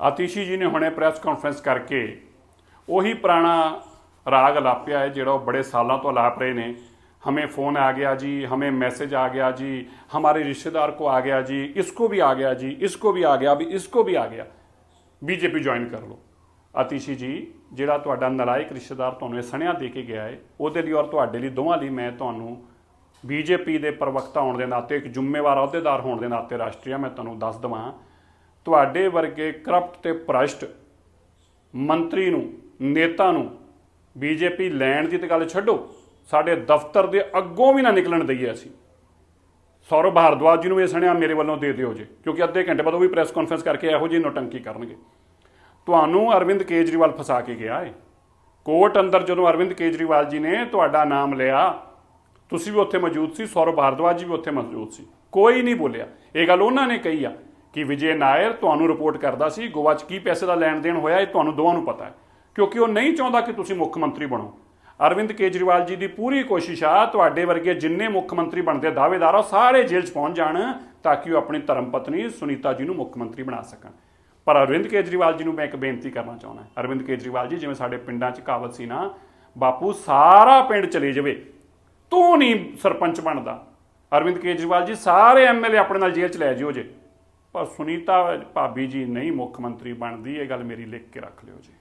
ਆਤੀਸ਼ੀ ਜੀ ਨੇ ਹੁਣੇ ਪ੍ਰੈਸ ਕਾਨਫਰੰਸ ਕਰਕੇ ਉਹੀ ਪੁਰਾਣਾ ਰਾਗ ਲਾਪਿਆ ਹੈ ਜਿਹੜਾ ਉਹ ਬੜੇ ਸਾਲਾਂ ਤੋਂ ਲਾਪ ਰਹੇ ਨੇ हमें फ़ोन आ गया जी हमें मैसेज आ गया जी हमारे रिश्तेदार को आ गया जी इसको भी आ गया जी इसको भी आ गया भी इसको भी आ गया ਬੀਜੇਪੀ ਜੁਆਇਨ ਕਰ ਲਓ ਆਤੀਸ਼ੀ ਜੀ ਜਿਹੜਾ ਤੁਹਾਡਾ ਨਲਾਇਕ ਰਿਸ਼ਤੇਦਾਰ ਤੁਹਾਨੂੰ ਇਹ ਸਣਿਆ ਦੇ ਕੇ ਗਿਆ ਹੈ ਉਹਦੇ ਲਈ ਔਰ ਤੁਹਾਡੇ ਲਈ ਦੋਵਾਂ ਲਈ ਮੈਂ ਤੁਹਾਨੂੰ ਬੀਜੇਪੀ ਦੇ ਪ੍ਰਵਕਤਾ ਹੋਣ ਦੇ ਨਾਤੇ ਇੱਕ ਜ਼ਿੰਮੇਵਾਰ ਅਹੁਦੇਦਾਰ ਹੋਣ ਦੇ ਨਾਤੇ ਰਾਸ਼ਟਰੀਆ ਮੈਂ ਤੁਹਾਨੂੰ ਦੱਸ ਦਵਾਂ ਤੁਹਾਡੇ ਵਰਗੇ ਕਰਪਟ ਤੇ ਭ੍ਰਸ਼ਟ ਮੰਤਰੀ ਨੂੰ, ਨੇਤਾ ਨੂੰ ਬੀਜੇਪੀ ਲੈਣ ਦੀ ਤੇ ਗੱਲ ਛੱਡੋ, ਸਾਡੇ ਦਫ਼ਤਰ ਦੇ ਅੱਗੋਂ ਵੀ ਨਾ ਨਿਕਲਣ ਦਈਏ ਅਸੀਂ। ਸੌਰਵ ਭਾਰਦਵਾਜ ਜੀ ਨੂੰ ਇਹ ਸੁਣਿਆ ਮੇਰੇ ਵੱਲੋਂ ਦੇ ਦਿਓ ਜੇ, ਕਿਉਂਕਿ ਅੱਧੇ ਘੰਟੇ ਬਾਅਦ ਉਹ ਵੀ ਪ੍ਰੈਸ ਕਾਨਫਰੰਸ ਕਰਕੇ ਇਹੋ ਜਿਹੀ ਨੋਟੰਕੀ ਕਰਨਗੇ। ਤੁਹਾਨੂੰ ਅਰਵਿੰਦ ਕੇਜਰੀਵਾਲ ਫਸਾ ਕੇ ਗਿਆ ਹੈ ਕੋਰਟ ਅੰਦਰ ਜਦੋਂ ਅਰਵਿੰਦ ਕੇਜਰੀਵਾਲ ਜੀ ਨੇ ਤੁਹਾਡਾ ਨਾਮ ਲਿਆ, ਤੁਸੀਂ ਵੀ ਉੱਥੇ ਮੌਜੂਦ ਸੀ, ਸੌਰਵ ਭਾਰਦਵਾਜ ਜੀ ਵੀ ਉੱਥੇ ਮੌਜੂਦ ਸੀ। ਕੋਈ ਨਹੀਂ ਬੋਲਿਆ। ਇਹ ਗੱਲ ਉਹਨਾਂ ਨੇ ਕਹੀ ਆ। ਕਿ ਵਿਜੇ ਨਾਇਰ ਤੁਹਾਨੂੰ ਰਿਪੋਰਟ ਕਰਦਾ ਸੀ, ਗੋਆ 'ਚ ਕੀ ਪੈਸੇ ਦਾ ਲੈਣ ਦੇਣ ਹੋਇਆ, ਇਹ ਤੁਹਾਨੂੰ ਦੋਵਾਂ ਨੂੰ ਪਤਾ ਹੈ। ਕਿਉਂਕਿ ਉਹ ਨਹੀਂ ਚਾਹੁੰਦਾ ਕਿ ਤੁਸੀਂ ਮੁੱਖ ਮੰਤਰੀ ਬਣੋ। ਅਰਵਿੰਦ ਕੇਜਰੀਵਾਲ ਜੀ ਦੀ ਪੂਰੀ ਕੋਸ਼ਿਸ਼ ਆ ਤੁਹਾਡੇ ਵਰਗੇ ਜਿੰਨੇ ਮੁੱਖ ਮੰਤਰੀ ਬਣਦੇ ਦਾਅਵੇਦਾਰ ਆ, ਉਹ ਸਾਰੇ ਜੇਲ੍ਹ 'ਚ ਪਹੁੰਚ ਜਾਣ ਤਾਂ ਕਿ ਉਹ ਆਪਣੀ ਧਰਮ ਪਤਨੀ ਸੁਨੀਤਾ ਜੀ ਨੂੰ ਮੁੱਖ ਮੰਤਰੀ ਬਣਾ ਸਕਣ। ਪਰ ਅਰਵਿੰਦ ਕੇਜਰੀਵਾਲ ਜੀ ਨੂੰ ਮੈਂ ਇੱਕ ਬੇਨਤੀ ਕਰਨਾ ਚਾਹੁੰਦਾ ਅਰਵਿੰਦ ਕੇਜਰੀਵਾਲ ਜੀ, ਜਿਵੇਂ ਸਾਡੇ ਪਿੰਡਾਂ 'ਚ ਕਹਾਵਤ ਸੀ ਨਾ, ਬਾਪੂ, ਸਾਰਾ ਪਿੰਡ ਚਲੇ ਜਾਵੇ। ਤੂੰ ਨਹੀਂ ਸਰਪੰਚ ਬਣਦਾ। ਅਰਵਿੰਦ ਕੇਜਰੀਵਾਲ ਜੀ, ਸਾਰੇ ਐਮਐਲਏ ਆਪਣੇ ਨਾਲ ਜੇਲ੍ਹ 'ਚ ਲੈ ਜਿਓ ਜੇ। ਪਰ ਸੁਨੀਤਾ ਭਾਬੀ ਜੀ ਨਹੀਂ ਮੁੱਖ ਮੰਤਰੀ ਬਣਦੀ, ਇਹ ਗੱਲ ਮੇਰੀ ਲਿਖ ਕੇ ਰੱਖ ਲਿਓ ਜੀ।